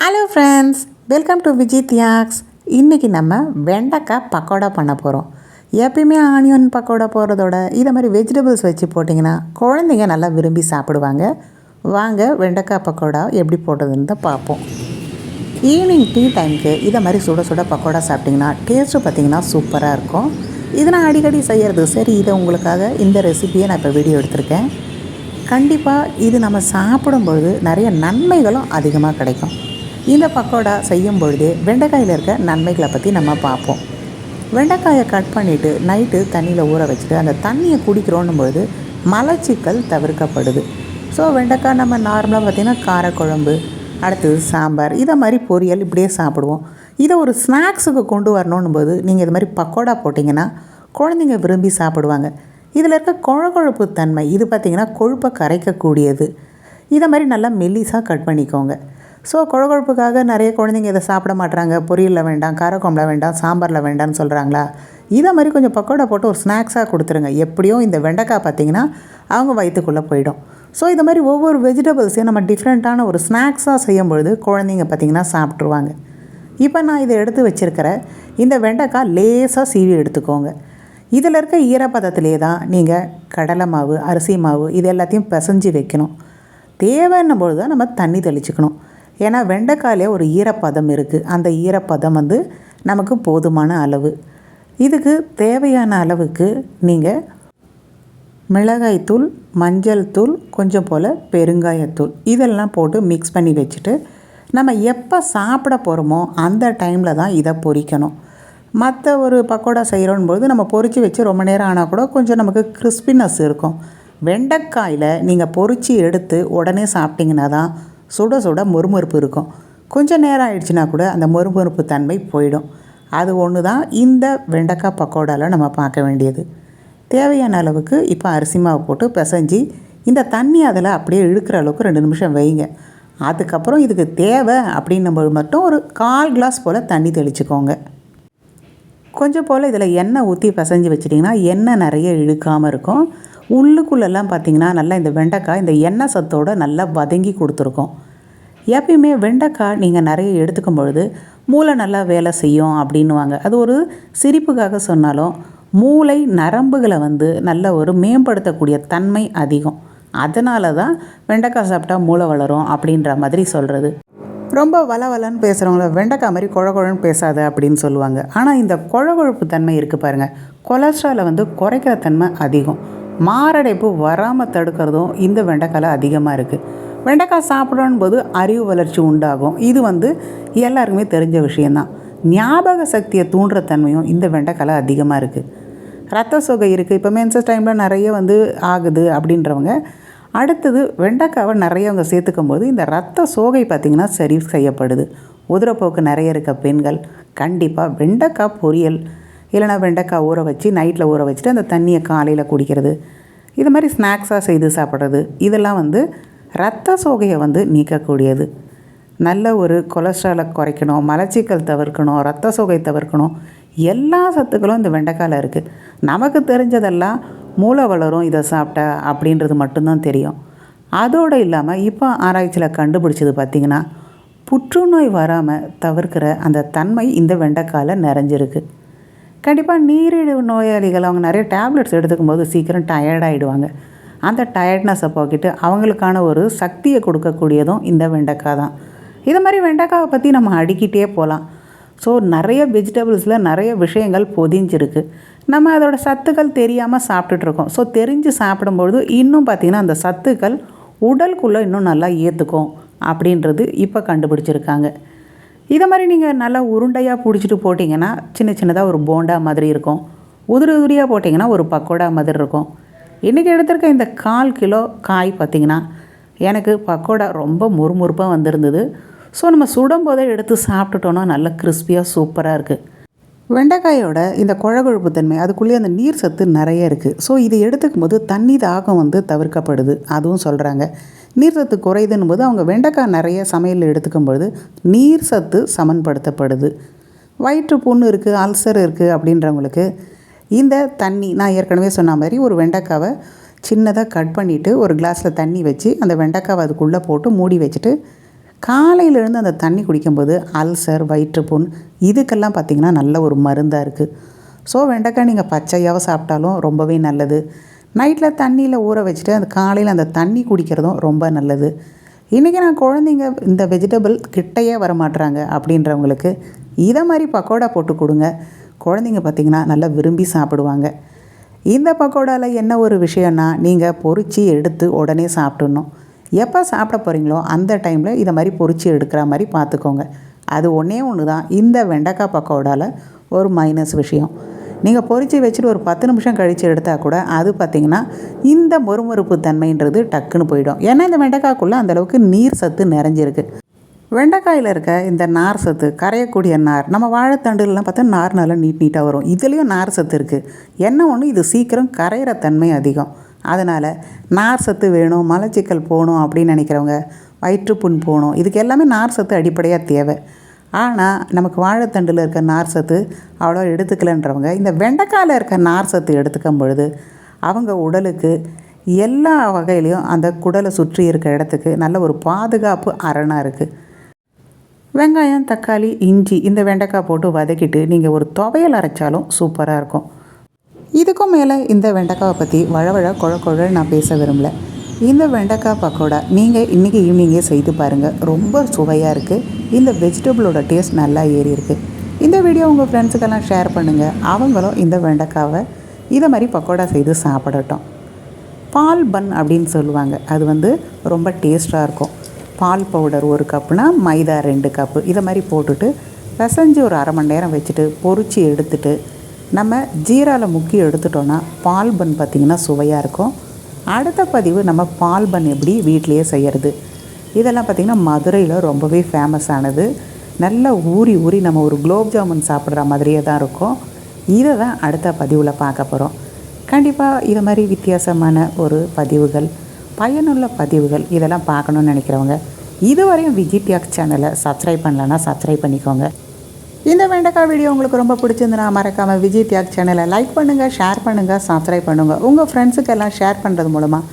Hello friends welcome to Vijith Thiyags இன்றைக்கி நம்ம வெண்டைக்காய் பக்கோடா பண்ண போகிறோம் எப்பயுமே ஆனியன் பக்கோடா போகிறதோட இதை மாதிரி வெஜிடபிள்ஸ் வச்சு போட்டிங்கன்னா குழந்தைங்க நல்லா விரும்பி சாப்பிடுவாங்க. வாங்க வெண்டைக்காய் பக்கோடா எப்படி போடுறதுன்னு தான் பார்ப்போம். ஈவினிங் டீ டைமுக்கு இதை மாதிரி சுட சுட பக்கோடா சாப்பிட்டிங்கன்னா டேஸ்ட்டு பார்த்திங்கன்னா சூப்பராக இருக்கும். இதை நான் அடிக்கடி செய்கிறது சரி இதை உங்களுக்காக இந்த ரெசிபியை நான் இப்போ வீடியோ எடுத்திருக்கேன். கண்டிப்பாக இது நம்ம சாப்பிடும்பொழுது நிறைய நன்மைகளும் அதிகமாக கிடைக்கும். இந்த பக்கோடா செய்யும் பொழுது வெண்டைக்காயில் இருக்க நன்மைகளை பற்றி நம்ம பார்ப்போம். வெண்டைக்காயை கட் பண்ணிவிட்டு நைட்டு தண்ணியில் ஊற வச்சுட்டு அந்த தண்ணியை குடிக்கிறோன்னும் பொழுது மலச்சிக்கல் தவிர்க்கப்படுது. ஸோ வெண்டைக்காய் நம்ம நார்மலாக பார்த்திங்கன்னா காரக்குழம்பு அடுத்தது சாம்பார் இதை மாதிரி பொரியல் இப்படியே சாப்பிடுவோம். இதை ஒரு ஸ்நாக்ஸுக்கு கொண்டு வரணும் போது நீங்கள் இது மாதிரி பக்கோடா போட்டிங்கன்னா குழந்தைங்க விரும்பி சாப்பிடுவாங்க. இதில் இருக்க குழகொழுப்பு தன்மை இது பார்த்திங்கன்னா கொழுப்பை கரைக்கக்கூடியது. இதை மாதிரி நல்லா மெல்லிஸாக கட் பண்ணிக்கோங்க. ஸோ குழகுழப்புக்காக நிறைய குழந்தைங்க இதை சாப்பிட மாட்டுறாங்க பொரியலில் வேண்டாம் காரக்குழம்புல வேண்டாம் சாம்பாரில் வேண்டாம்னு சொல்கிறாங்களா இதை மாதிரி கொஞ்சம் பக்கோடா போட்டு ஒரு ஸ்நாக்ஸாக கொடுத்துருங்க. எப்படியும் இந்த வெண்டைக்காய் பார்த்திங்கன்னா அவங்க வயிற்றுக்குள்ளே போயிடும். ஸோ இது மாதிரி ஒவ்வொரு வெஜிடபிள்ஸையும் நம்ம டிஃப்ரெண்ட்டான ஒரு ஸ்நாக்ஸாக செய்யும் பொழுது குழந்தைங்க பார்த்திங்கன்னா சாப்பிட்ருவாங்க இப்போ நான் இதை எடுத்து வச்சுருக்கிற இந்த வெண்டைக்காய் லேசாக சீவி எடுத்துக்கோங்க. இதில் இருக்க ஈரப்பதத்திலே தான் நீங்கள் கடலை மாவு அரிசி மாவு இது எல்லாத்தையும் பிசைஞ்சு வைக்கணும். தேவைன்னும் பொழுது தான் நம்ம தண்ணி தெளிச்சுக்கணும். ஏன்னா வெண்டைக்காயிலே ஒரு ஈரப்பதம் இருக்குது அந்த ஈரப்பதம் வந்து நமக்கு போதுமான அளவு. இதுக்கு தேவையான அளவுக்கு நீங்கள் மிளகாய்த்தூள் மஞ்சள் தூள் கொஞ்சம் போல் பெருங்காயத்தூள் இதெல்லாம் போட்டு மிக்ஸ் பண்ணி வச்சுட்டு நம்ம எப்போ சாப்பிட போகிறோமோ அந்த டைமில் தான் இதை பொரிக்கணும். மற்ற ஒரு பக்கோடா செய்கிறோன் நம்ம பொரித்து வச்சு ரொம்ப நேரம் ஆனால் கூட கொஞ்சம் நமக்கு கிறிஸ்பினஸ் இருக்கும். வெண்டைக்காயில் நீங்கள் பொரித்து எடுத்து உடனே சாப்பிட்டிங்கன்னா தான் சுட சுட மொறுமொறுப்பு இருக்கும். கொஞ்சம் நேரம் ஆயிடுச்சுன்னா கூட அந்த மொறுமொறுப்பு தன்மை போயிடும். அது ஒன்று தான் இந்த வெண்டைக்காய் பக்கோடாவில் நம்ம பார்க்க வேண்டியது. தேவையான அளவுக்கு இப்போ அரிசி மாவு போட்டு பிசைஞ்சு இந்த தண்ணி அதில் அப்படியே இழுக்கிற அளவுக்கு ரெண்டு நிமிஷம் வைங்க. அதுக்கப்புறம் இதுக்கு தேவை அப்படின்னும்போது மட்டும் ஒரு கால் கிளாஸ் போல் தண்ணி தெளிச்சுக்கோங்க. கொஞ்சம் போல் இதில் எண்ணெய் ஊற்றி பிசைஞ்சு வச்சிட்டிங்கன்னா எண்ணெய் நிறைய இழுக்காமல் இருக்கும். உள்ளுக்குள்ளெல்லாம் பார்த்திங்கன்னா நல்லா இந்த வெண்டைக்காய் இந்த எண்ணெய் சத்தோடு நல்லா வதங்கி கொடுத்துருக்கோம். எப்பயுமே வெண்டைக்காய் நீங்கள் நிறைய எடுத்துக்கும் பொழுது மூளை நல்லா வேலை செய்யும் அப்படின்னுவாங்க. அது ஒரு சிரிப்புக்காக சொன்னாலும் மூளை நரம்புகளை வந்து நல்ல ஒரு மேம்படுத்தக்கூடிய தன்மை அதிகம். அதனால தான் வெண்டைக்காய் சாப்பிட்டா மூளை வளரும் அப்படின்ற மாதிரி சொல்கிறது ரொம்ப வளவலன்னு பேசுகிறவங்கள வெண்டைக்காய் மாதிரி குழகுழன்னு பேசாத அப்படின்னு சொல்லுவாங்க. ஆனால் இந்த குழகுழப்பு தன்மை இருக்குது பாருங்கள் கொலஸ்ட்ராலை வந்து குறைக்கிற தன்மை அதிகம். மாரடைப்பு வராமல் தடுக்கிறதும் இந்த வெண்டைக்காயில் அதிகமாக இருக்குது வெண்டைக்காய் சாப்பிடணும் போது அறிவு வளர்ச்சி உண்டாகும். இது வந்து எல்லாருக்குமே தெரிஞ்ச விஷயந்தான் ஞாபக சக்தியை தூண்டுற தன்மையும் இந்த வெண்டைக்காயில் அதிகமாக இருக்குது ரத்த சோகை இருக்குது இப்போ மென்சஸ் டைமில் நிறைய வந்து ஆகுது அப்படின்றவங்க அடுத்தது வெண்டைக்காவை நிறைய அவங்க சேர்த்துக்கும் போது இந்த ரத்த சோகை பார்த்திங்கன்னா சரி செய்யப்படுது. உதிரப்போக்கு நிறைய இருக்க பெண்கள் கண்டிப்பாக வெண்டைக்காய் பொரியல் இல்லைனா வெண்டைக்காய் ஊற வச்சு நைட்டில் ஊற வச்சுட்டு அந்த தண்ணியை காலையில் குடிக்கிறது. இது மாதிரி ஸ்நாக்ஸாக செய்து சாப்பிட்றது. இதெல்லாம் வந்து ரத்த சோகையை வந்து நீக்கக்கூடியது. நல்ல ஒரு கொலஸ்ட்ராலை குறைக்கணும் மலச்சிக்கல் தவிர்க்கணும் ரத்த சோகை தவிர்க்கணும். எல்லா சத்துக்களும் இந்த வெண்டைக்காயில் இருக்குது நமக்கு தெரிஞ்சதெல்லாம் மூளை வளரும் இதை சாப்பிட்டா அப்படின்றது மட்டும்தான் தெரியும். அதோடு இல்லாமல் இப்போ ஆராய்ச்சியில் கண்டுபிடிச்சது பார்த்திங்கன்னா புற்றுநோய் வராமல் தவிர்க்கிற அந்த தன்மை இந்த வெண்டைக்காயில் நிறைஞ்சிருக்கு. கண்டிப்பாக நீரிழிவு நோயாளிகள் அவங்க நிறைய டேப்லெட்ஸ் எடுத்துக்கும் போது சீக்கிரம் டயர்டாகிடுவாங்க அந்த டயர்ட்னஸை போக்கிட்டு அவங்களுக்கான ஒரு சக்தியை கொடுக்கக்கூடியதும் இந்த வெண்டைக்காய் தான். இதை மாதிரி வெண்டைக்காவை பற்றி நம்ம அடிக்கிட்டே போகலாம் ஸோ நிறைய வெஜிடபிள்ஸில் நிறைய விஷயங்கள் பொதிஞ்சிருக்கு. நம்ம அதோடய சத்துக்கள் தெரியாமல் சாப்பிட்டுட்ருக்கோம். ஸோ தெரிஞ்சு சாப்பிடும்பொழுது இன்னும் பார்த்திங்கன்னா அந்த சத்துக்கள் உடலுக்குள்ளே இன்னும் நல்லா ஏற்றுக்கும் அப்படின்றது இப்போ கண்டுபிடிச்சிருக்காங்க. இதை மாதிரி நீங்கள் நல்லா உருண்டையாக பிடிச்சிட்டு போட்டிங்கன்னா சின்ன சின்னதாக ஒரு போண்டா மாதிரி இருக்கும். உதிரி உதிரியாக போட்டிங்கன்னா ஒரு பக்கோடா மாதிரி இருக்கும். இன்றைக்கி எடுத்திருக்க இந்த கால் கிலோ காய் பார்த்திங்கன்னா எனக்கு பக்கோடா ரொம்ப முறுமுறுப்பாக வந்திருந்தது. ஸோ நம்ம சுடும் போதே எடுத்து சாப்பிட்டுட்டோன்னா நல்லா கிறிஸ்பியாக சூப்பராக இருக்குது வெண்டைக்காயோட இந்த குழகுழப்பு தன்மை அதுக்குள்ளேயே அந்த நீர் சத்து நிறைய இருக்குது ஸோ இதை எடுத்துக்கும் போது தண்ணி தாகம் வந்து தவிர்க்கப்படுது. அதுவும் சொல்கிறாங்க நீர் சத்து குறையுதுன்னு போது அவங்க வெண்டைக்காய் நிறைய சமையலில் எடுத்துக்கும் பொழுது நீர் சத்து சமன்படுத்தப்படுது. வயிற்று புண்ணு இருக்குது அல்சர் இருக்குது அப்படின்றவங்களுக்கு இந்த தண்ணி நான் ஏற்கனவே சொன்ன மாதிரி ஒரு வெண்டைக்காவை சின்னதாக கட் பண்ணிவிட்டு ஒரு கிளாஸில் தண்ணி வச்சு அந்த வெண்டைக்காவை அதுக்குள்ளே போட்டு மூடி வச்சுட்டு காலையிலேருந்து அந்த தண்ணி குடிக்கும்போது அல்சர் வயிற்றுப்புண் இதுக்கெல்லாம் பார்த்திங்கன்னா நல்ல ஒரு மருந்தாக இருக்குது ஸோ வெண்டைக்காய் நீங்கள் பச்சையாக சாப்பிட்டாலும் ரொம்பவே நல்லது. நைட்டில் தண்ணியில் ஊற வச்சுட்டு அந்த காலையில் அந்த தண்ணி குடிக்கிறதும் ரொம்ப நல்லது. இன்றைக்கி நான் குழந்தைங்க இந்த வெஜிடபிள் கிட்டையே வர மாட்டுறாங்க அப்படின்றவங்களுக்கு இதை மாதிரி பக்கோடா போட்டு கொடுங்க. குழந்தைங்க பார்த்திங்கன்னா நல்லா விரும்பி சாப்பிடுவாங்க. இந்த பக்கோடாவில் என்ன ஒரு விஷயம்னா நீங்கள் பொரிச்சு எடுத்து உடனே சாப்பிடணும். எப்போ சாப்பிட போகிறீங்களோ அந்த டைமில் இதை மாதிரி பொரிச்சு எடுக்கிற மாதிரி பார்த்துக்கோங்க. அது ஒன்றே ஒன்று தான். இந்த வெண்டைக்காய் பக்கோடாவில் ஒரு மைனஸ் விஷயம். நீங்கள் பொறிச்சு வச்சுட்டு ஒரு பத்து நிமிஷம் கழித்து எடுத்தால் கூட அது பார்த்திங்கன்னா இந்த மொறுமொறுப்பு தன்மைன்றது டக்குன்னு போயிடும். ஏன்னா இந்த வெண்டைக்காய்க்குள்ளே அந்தளவுக்கு நீர் சத்து நிறைஞ்சிருக்கு. வெண்டைக்காயில் இருக்க இந்த நார் சத்து கரையக்கூடிய நார் நம்ம வாழைத்தண்டுலாம் பார்த்தா நார் நல்லா நீட் நீட்டாக வரும். இதுலேயும் நார் சத்து இருக்குது என்ன ஒன்று இது சீக்கிரம் கரையிற தன்மை அதிகம். அதனால் நார் சத்து வேணும் மலச்சிக்கல் போகணும் அப்படின்னு நினைக்கிறவங்க வயிற்றுப்புண் போகணும். இதுக்கு எல்லாமே நார் சத்து அடிப்படையாக தேவை. ஆனால் நமக்கு வாழைத்தண்டில் இருக்க நார் சத்து அவ்வளோ எடுத்துக்கலன்றவங்க இந்த வெண்டைக்காயில் இருக்க நார் சத்து எடுத்துக்கும் பொழுது அவங்க உடலுக்கு எல்லா வகையிலையும் அந்த குடலை சுற்றி இருக்க இடத்துக்கு நல்ல ஒரு பாதுகாப்பு அரணாக இருக்குது வெங்காயம் தக்காளி இஞ்சி இந்த வெண்டைக்காய் போட்டு வதக்கிட்டு நீங்கள் ஒரு துவையல் அரைச்சாலும் சூப்பராக இருக்கும். இதுக்கும் மேலே இந்த வெண்டைக்காவை பற்றி வழவழ குழ குழ நான் பேச விரும்பல. இந்த வெண்டைக்காய் பக்கோடா நீங்கள் இன்றைக்கி ஈவினிங்கே செய்து பாருங்கள் ரொம்ப சுவையாக இருக்குது இந்த வெஜிடபிளோட டேஸ்ட் நல்லா ஏறி இருக்குது இந்த வீடியோ உங்கள் ஃப்ரெண்ட்ஸுக்கெல்லாம் ஷேர் பண்ணுங்கள் அவங்களும் இந்த வெண்டைக்காவை இதை மாதிரி பக்கோடா செய்து சாப்பிடட்டும். பால் பன் அப்படின்னு சொல்லுவாங்க. அது வந்து ரொம்ப டேஸ்ட்டாக இருக்கும். பால் பவுடர் ஒரு கப்புனா மைதா ரெண்டு கப்பு. இதை மாதிரி போட்டுட்டு பிசைஞ்சு ஒரு அரை மணி நேரம் வச்சுட்டு பொறிச்சு எடுத்துட்டு நம்ம ஜீராவில் முக்கி எடுத்துட்டோன்னா பால் பன் பார்த்திங்கன்னா சுவையாக இருக்கும். அடுத்த பதிவு நம்ம பால் பன் எப்படி வீட்டிலையே செய்கிறது இதெல்லாம் பார்த்திங்கன்னா மதுரையில் ரொம்பவே ஃபேமஸ் ஆனது. நல்லா ஊறி ஊறி நம்ம ஒரு குலோப் ஜாமுன் சாப்பிட்ற மாதிரியே தான் இருக்கும். இதை தான் அடுத்த பதிவில் பார்க்க போகிறோம் கண்டிப்பாக இது மாதிரி வித்தியாசமான ஒரு பதிவுகள் பயனுள்ள பதிவுகள் இதெல்லாம் பார்க்கணுன்னு நினைக்கிறவங்க இதுவரையும் விஜிடியாக் சேனலை சப்ஸ்கிரைப் பண்ணலன்னா சப்ஸ்கிரைப் பண்ணிக்கோங்க. இந்த வெண்டைக்காய் வீடியோ உங்களுக்கு ரொம்ப பிடிச்சிருந்துன்னா மறக்காமல் விஜய் தியாக் சேனலை லைக் பண்ணுங்கள் ஷேர் பண்ணுங்கள் சப்ஸ்கிரைப் பண்ணுங்கள் உங்கள் ஃப்ரெண்ட்ஸுக்கெல்லாம் ஷேர் பண்ணுறது மூலமாக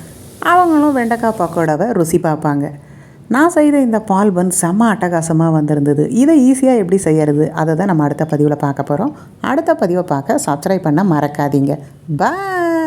அவங்களும் வெண்டைக்காய் பக்கோடாவை ருசி பார்ப்பாங்க. நான் செய்த இந்த பால் பன் செம்ம அட்டகாசமாக வந்திருந்தது. இதை ஈஸியாக எப்படி செய்யறது? அதை தான் நம்ம அடுத்த பதிவில் பார்க்க போகிறோம் அடுத்த பதிவை பார்க்க சப்ஸ்கிரைப் பண்ண மறக்காதீங்க. பாய்